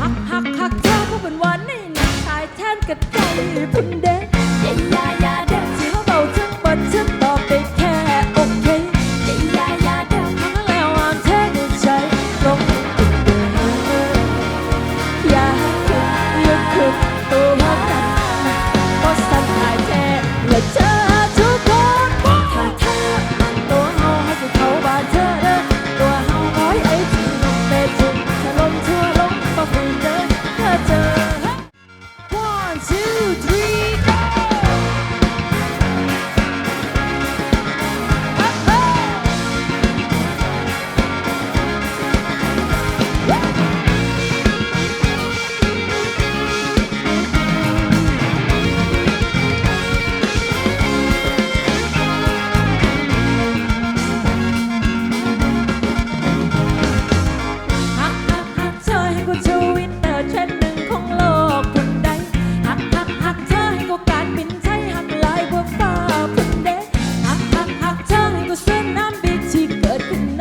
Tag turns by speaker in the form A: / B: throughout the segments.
A: หักหักหักเจ้าผู้เป็นวันในหน้กตายแทนกระใจพุ่นเด Bye.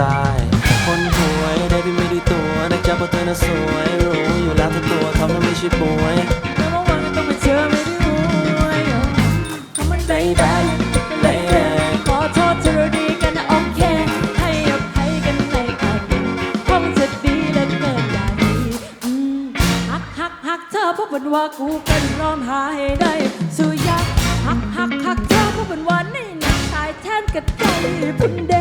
A: ตาย คนหวยได้
B: พี่ไม่ดีตัวนะจ๊ะเพราะเธอน่ะสวยรู้อยู่แล้วทุกตัวทำให้วไม่ใช่ป่วย
A: แล้วเมื่อวานก็ต้องมาเจอไม่ด้วยทำมันได้ได้ได้ขอโทษเธอดีกันโอเคให้อภัยกันในคราวนี้เพราะมันจะดีและเกิดอย่างนี้ฮักฮักฮักเธอเพราะมันวากูกันร้องหาให้ได้สุยัหักหักหักเธอเพราะมันว่าในหนักตายแทนกับใจพุ่นเด